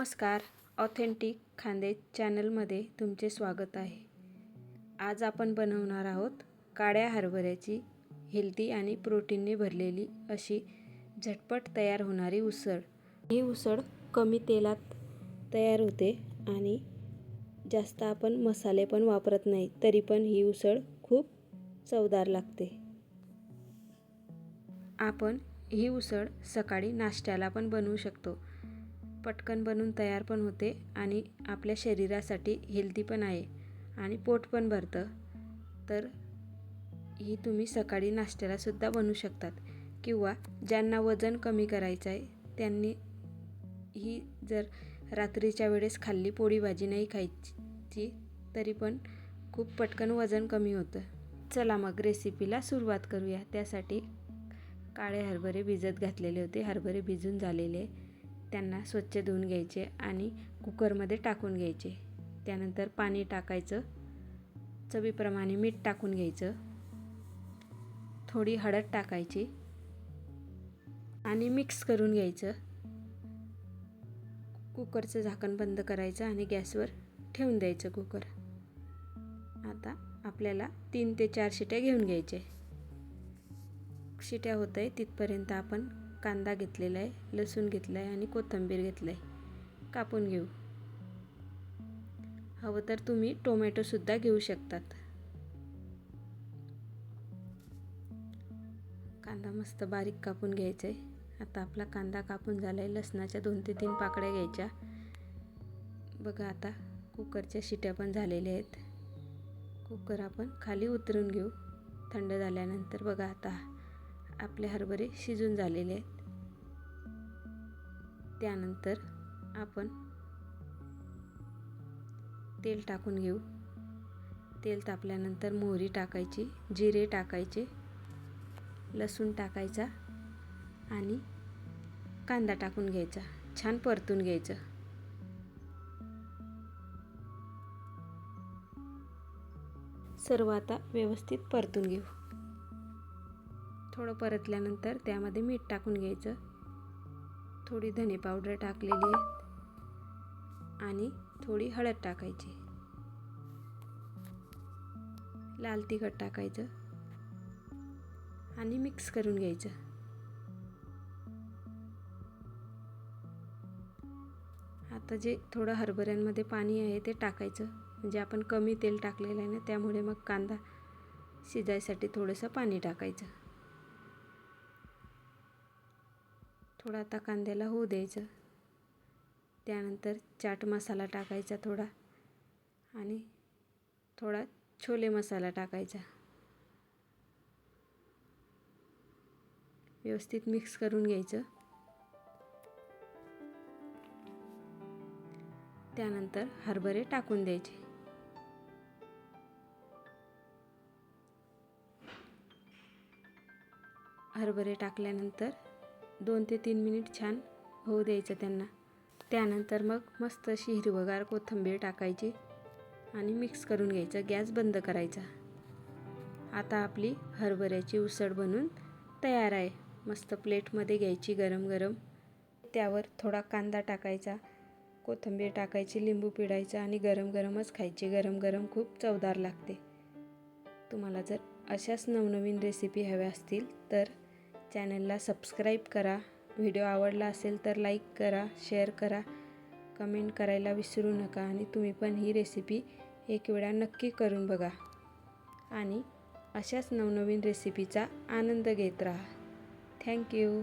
नमस्कार. ऑथेंटिक खांदे चॅनलमध्ये तुमचे स्वागत आहे. आज आपण बनवणार आहोत काळ्या हरभऱ्याची हेल्दी आणि प्रोटीनने भरलेली अशी झटपट तयार होणारी उसळ. ही उसळ कमी तेलात तयार होते आणि जास्त आपण मसाले पण वापरत नाही तरी पण ही उसळ खूप चवदार लागते. आपण ही उसळ सकाळी नाश्त्याला पण बनवू शकतो. पटकन बनून तयार पण होते आणि आपल्या शरीरासाठी हेल्दी पण आहे आणि पोट पण भरतं. तर ही तुम्ही सकाळी नाश्त्यालासुद्धा बनवू शकतात. किंवा ज्यांना वजन कमी करायचं आहे त्यांनी ही जर रात्रीच्या वेळेस खाल्ली पोळी भाजी नाही खायची तरी पण खूप पटकन वजन कमी होतं. चला मग रेसिपीला सुरुवात करूया. त्यासाठी काळे हरभरे भिजत घातलेले होते. हरभरे भिजून झालेले. त्यांना स्वच्छ धुवून घ्यायचे आणि कुकरमध्ये टाकून घ्यायचे. त्यानंतर पाणी टाकायचं. चवीप्रमाणे मीठ टाकून घ्यायचं. थोडी हळद टाकायची आणि मिक्स करून घ्यायचं. कुकरचं झाकण बंद करायचं आणि गॅसवर ठेवून द्यायचं कुकर. आता आपल्याला तीन ते चार शिट्या घेऊन घ्यायचे. शिट्या होत आहे तिथपर्यंत आपण कांदा घेतलेला आहे लसूण घेतला आहे आणि कोथिंबीर घेतलं आहे कापून घेऊ. हवं तर तुम्ही टोमॅटोसुद्धा घेऊ शकतात. कांदा मस्त बारीक कापून घ्यायचा आहे आता आपला कांदा कापून झाला आहे लसणाच्या दोन ते तीन पाकळ्या घ्यायच्या. बघा आता कुकरच्या शिट्या पण झालेल्या आहेत. कुकर आपण खाली उतरून घेऊ. थंड झाल्यानंतर बघा आता आपले हरभरे शिजून झालेले आहेत. त्यानंतर आपण तेल टाकून घेऊ. तेल तापल्यानंतर मोहरी टाकायची जिरे टाकायचे लसूण टाकायचा आणि कांदा टाकून घ्यायचा. छान परतून घ्यायचं. सर्व आता व्यवस्थित परतून घेऊ. थोडं परतल्यानंतर त्यामध्ये मीठ टाकून घ्यायचं. थोडी धने पावडर टाकलेली आहे. आणि थोडी हळद टाकायची. लाल तिखट टाकायचं. आणि मिक्स करून घ्यायचं. आता जे थोडं हरभऱ्यांमध्ये पाणी आहे ते टाकायचं. म्हणजे आपण कमी तेल टाकलेलं आहे ना त्यामुळे मग कांदा शिजायसाठी थोडंसं पाणी टाकायचं. थोडा आता कांद्याला होऊ द्यायचं. त्यानंतर चाट मसाला टाकायचा थोडा आणि थोडा छोले मसाला टाकायचा. व्यवस्थित मिक्स करून घ्यायचं. त्यानंतर हरभरे टाकून द्यायचे. हरभरे टाकल्यानंतर दोन ते तीन मिनिट छान होऊ द्यायचं त्यांना. त्यानंतर मग मस्त अशी हिरवगार कोथिंबीर टाकायची आणि मिक्स करून घ्यायचं. गॅस बंद करायचा. आता आपली हरभऱ्याची उसळ बनून तयार आहे. मस्त प्लेटमध्ये घ्यायची गरम गरम. त्यावर थोडा कांदा टाकायचा. कोथिंबीर टाकायची लिंबू पिळायचा आणि गरम गरमच खायची. गरम गरम खूप चवदार लागते. तुम्हाला जर अशाच नवनवीन रेसिपी हव्या असतील तर चॅनलला सबस्क्राईब करा. व्हिडिओ आवडला असेल तर लाईक करा शेअर करा. कमेंट करायला विसरू नका आणि तुम्ही पण ही रेसिपी एक वेळा नक्की करून बघा. आणि अशाच नवनवीन रेसिपीचा आनंद घेत राहा. थँक्यू